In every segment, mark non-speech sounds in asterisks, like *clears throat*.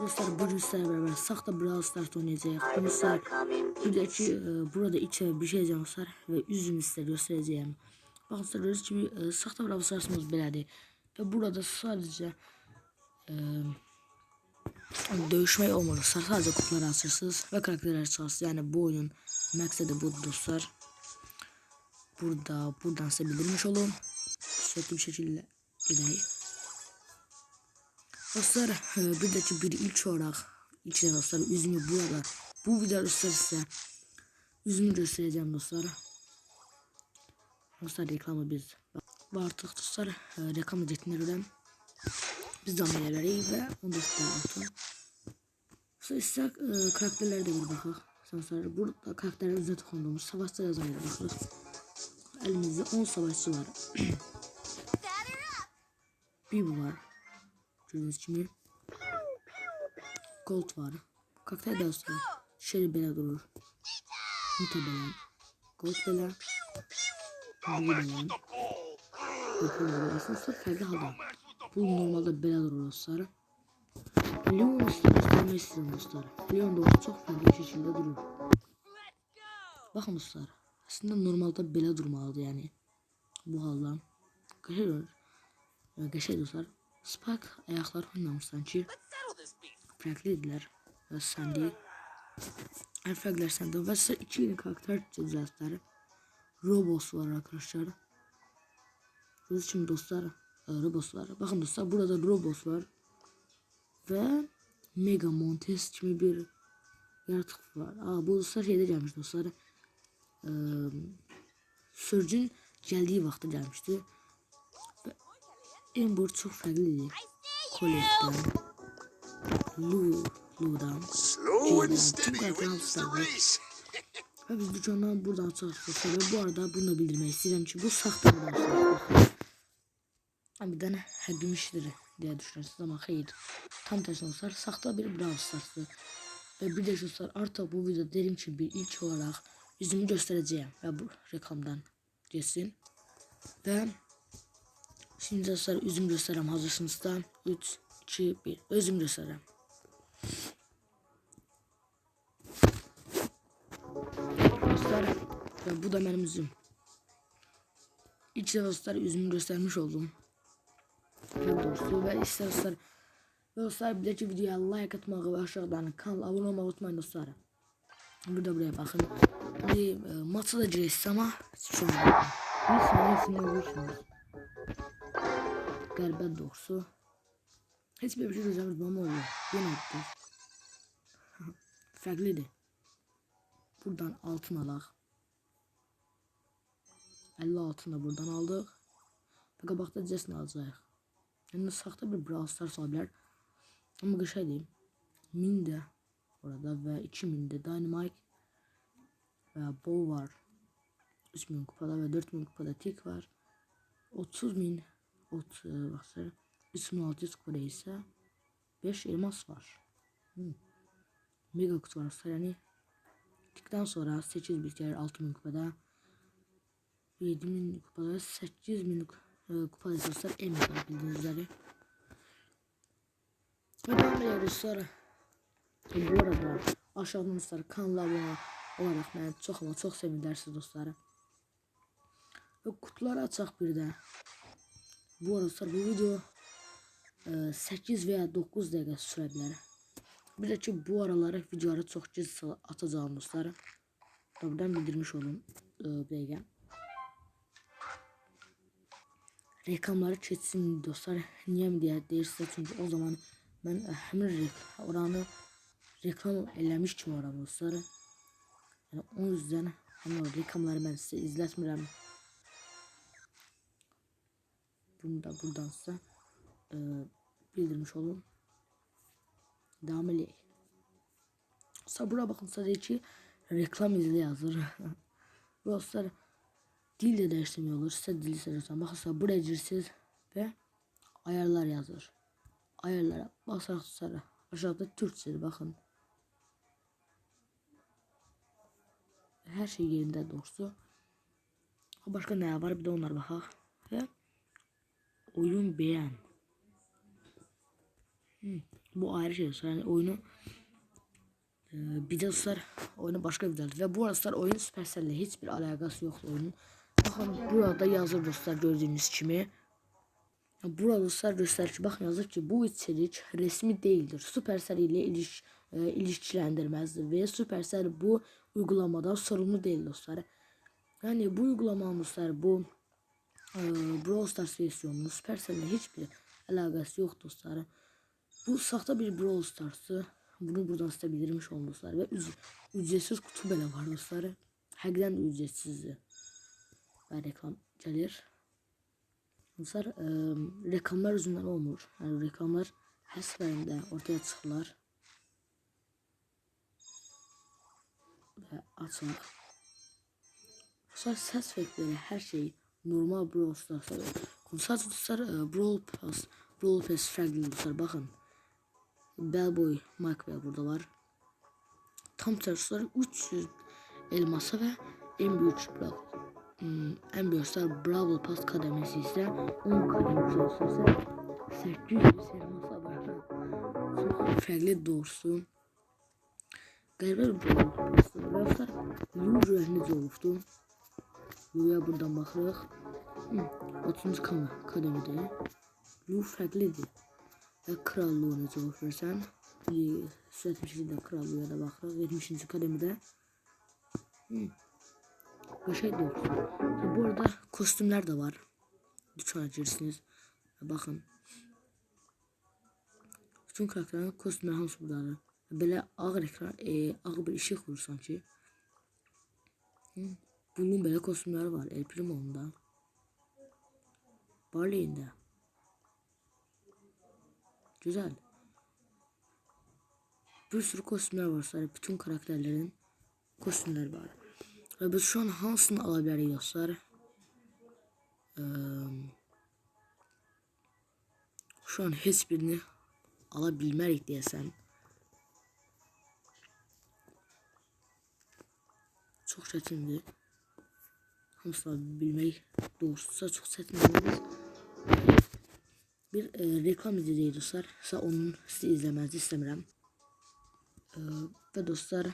Dostlar bugün sizlerle beraber sakta Brawl Stars oynayacağız. Dostlar buradaki e, burada içe bir şey yapacağım dostlar ve üzüm size göstereceğim. Bakın dostlar gördüğünüz gibi e, sakta Brawl Stars'ımız belədir. Ve burada sadece e, dövüşmeyi olmalı. Sadece kutuları açırsınız ve karakterler çıkarsınız. Yani bu oyunun maksadı bu dostlar. Burada buradan size bildirmiş olun. Sürekli bir şekilde gidelim. Dostlar e, bir dakika bir ilk olarak içine dostlar üzümü bu arada bu video dostlar size üzümü göstereceğim dostlar. Dostlar reklamı biz ve artık dostlar e, reklam ücretini biz de ameliyeleri ve onu dostlar atın. Sonra istek e, karakterlere de bir bakak. Sonra burada karakterler üzerine tıklandığımız savaşçı yazarlara bakıyoruz. Elimizde 10 savaşçı var. *clears throat* bir bu var. Gördüğünüz gibi. Gold var. De olsa şöyle bela durur. Nita bela. Gold bela. Bu bela. Bakın bela. Aslında farklı halde. Bu normalde bela durur dostlar. Leon size göstermeyi istedim dostlar. Leon da çok farklı şekilde durur. Bakın dostlar. Aslında normalde bela durmalıdır yani. Bu halde. Geçer. Geçer dostlar. Spike ayaklar oynamış sanki. Farklıydılar. Ve Sandy. Her farklar Sandy. Ve size iki yeni karakter çizeceğizler. Robos var arkadaşlar. Bunun için dostlar. E, Robos var. Bakın dostlar burada Robos var. Ve Mega Montes gibi bir yaratık var. Aa, bu dostlar şeyde gelmiş dostlar. Ee, Surge'ün geldiği vakti gelmişti. Ember çok farklıydı. Colette'den, Lu, Lu'dan, the karakterler race. ve biz dükkandan buradan çalışıyoruz. Ve bu arada bunu bildirmek istedim ki bu sahte bir arkadaşlar. Bir tane həddimişdir diye düşünürsünüz ama hayır. Tam tersine olsa sahte bir Brawl. Ve bir de dostlar artık bu videoda derim ki bir ilk olarak yüzümü göstereceğim ve bu reklamdan geçsin. Ve Şimdi dostlar üzüm göstereyim hazırsınız da 3, 2, 1 özüm göstereyim. Dostlar ve bu da benim üzüm. De dostlar üzümü göstermiş oldum. Ve dostu ve işte dostlar dostlar bir dahaki videoya like atmayı ve aşağıdan kanala abone olmayı unutmayın dostlar. Burada buraya bakın. Bir e, maçı da gireceğiz ama şu an bir saniyesinde olursunuz. Qəribə doğrusu. Heç bir şey gözləmir, mama olur. Yenə atdı. *laughs* Fərqlidir. Buradan altın alaq. 50 altını da buradan aldıq. Və qabaqda cəsini alacaq. Yəni, saxta bir Brawl Stars ola bilər. Amma qışa deyim. 1000 də orada və 2000 də Dynamite və Bow var. 3000 kupada və 4000 kupada tik var. 30 min 30 basır. 3600 kule ise 5 elmas var. Hmm. Mega kutu var. Yani gittikten sonra 8 biter 6000 kupada 7000 kupada 8000 e, kupada dostlar en büyük bildiğiniz üzere. Ve ben böyle dostlar bu arada aşağıdan dostlar kanala abone olarak beni çok ama çok sevindirsiniz dostlar. Ve kutuları açaq bir də. Bu arada dostlar, bu video e, 8 veya 9 dəqiqə sürə. Bir də ki bu araları videoları çox gec atacağım dostlar. Buradan bildirmiş olun e, bir dəqiqə. Reklamları keçsin dostlar. Niyə mi deyə deyirsə çünki o zaman mən e, həmin rek oranı reklam eləmiş kimi oram dostlar. Yəni o yüzden həmin reklamları mən sizə izlətmirəm. Bunu da buradan size e, bildirmiş olun. Devam edelim. Sabura bakın sadece reklam izle yazır. *laughs* Dostlar dil de değiştirmiyor olur. Size dili seçersen bakın buraya girsiz ve ayarlar yazır. Ayarlara basarak tutar. Aşağıda Türkçe bakın. Her şey yerinde doğrusu. Başka ne var bir de onlar bakak. Ve oyun beğen. Hmm. Bu ayrı şey. Yani oyunu e, bir de dostlar oyunu başka bir derdi. Ve bu arada dostlar oyun Supercell'le hiçbir alakası yok oyunun. Bakın burada yazır dostlar gördüğünüz kimi. Burada dostlar gösterir ki bakın yazır ki bu içerik resmi değildir. Supercell ile iliş, e, ilişkilendirmezdir ve Supercell bu uygulamadan sorumlu değil dostlar. Yani bu uygulamanın dostlar bu e, Brawl Stars versiyonunun Supercell'le hiçbir alakası yok dostlar. Bu saxta bir Brawl Stars'ı bunu buradan sizə bildirmiş olun dostlar və üc ücretsiz kutu belə var dostlar. Həqiqətən də ücretsizdir. Və reklam gəlir. Dostlar, ə, reklamlar üzündən olmur. Yəni reklamlar hər səfərində ortaya çıxırlar. Və açaq. Dostlar, səs efektləri, hər şey normal Brawl Stars'a Sadəcə dostlar, Brawl Pass, Brawl Pass fərqli dostlar, baxın. Bellboy Bell burada var. Tam tersleri 300 elmasa ve en büyük Brawl hmm, en büyük star Brawl Pass kademesi ise 10 kademesi ise 800 elmasa var. Farklı doğrusu. Qəribə bir. Və dostlar, Lu necə olubdu? Lu'ya buradan baxırıq. Hmm, 30. kanal kademidir. Lu fərqlidir. ve krallığını cevap versen sürekli bir şekilde krallığına da bakırız 70. kademede hmm. ve şey doğrusu bu arada kostümler de var lütfen açırsınız bakın bütün karakterlerin kostümleri hamısı buradadır böyle ağır ekran e, ağır bir ışık vurur sanki hmm. Bunun böyle kostümleri var El Primo'nda Barley'in de Güzel. Bir sürü kostümler var sadece bütün karakterlerin kostümleri var. Ve biz şu an hansını alabiliriz dostlar? Ee, şu an hiçbirini alabilmerik diyesen. Çok çetindi. Hamısını bilmek doğrusu çok çetin bir e, reklam izleyeceğiz dostlar. Sa onun sizi izlemenizi istemiyorum. E, ve dostlar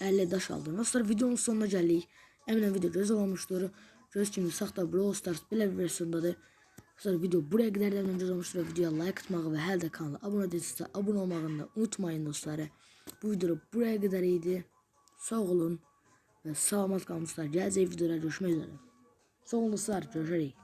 50 daş aldım. Dostlar videonun sonuna geldik. Eminim video güzel olmuştur. Göz kimi saxta Brawl Stars belə bir versiyondadır. Dostlar video buraya da önce olmuştur ve videoya like atmağı ve her de kanala abone değilseniz abone olmağı da unutmayın dostlar. Bu video buraya kadar iyiydi. Sağ olun ve sağlamat kalmışlar. Geleceği videoda görüşmek üzere. Sağ olun dostlar. Görüşürüz.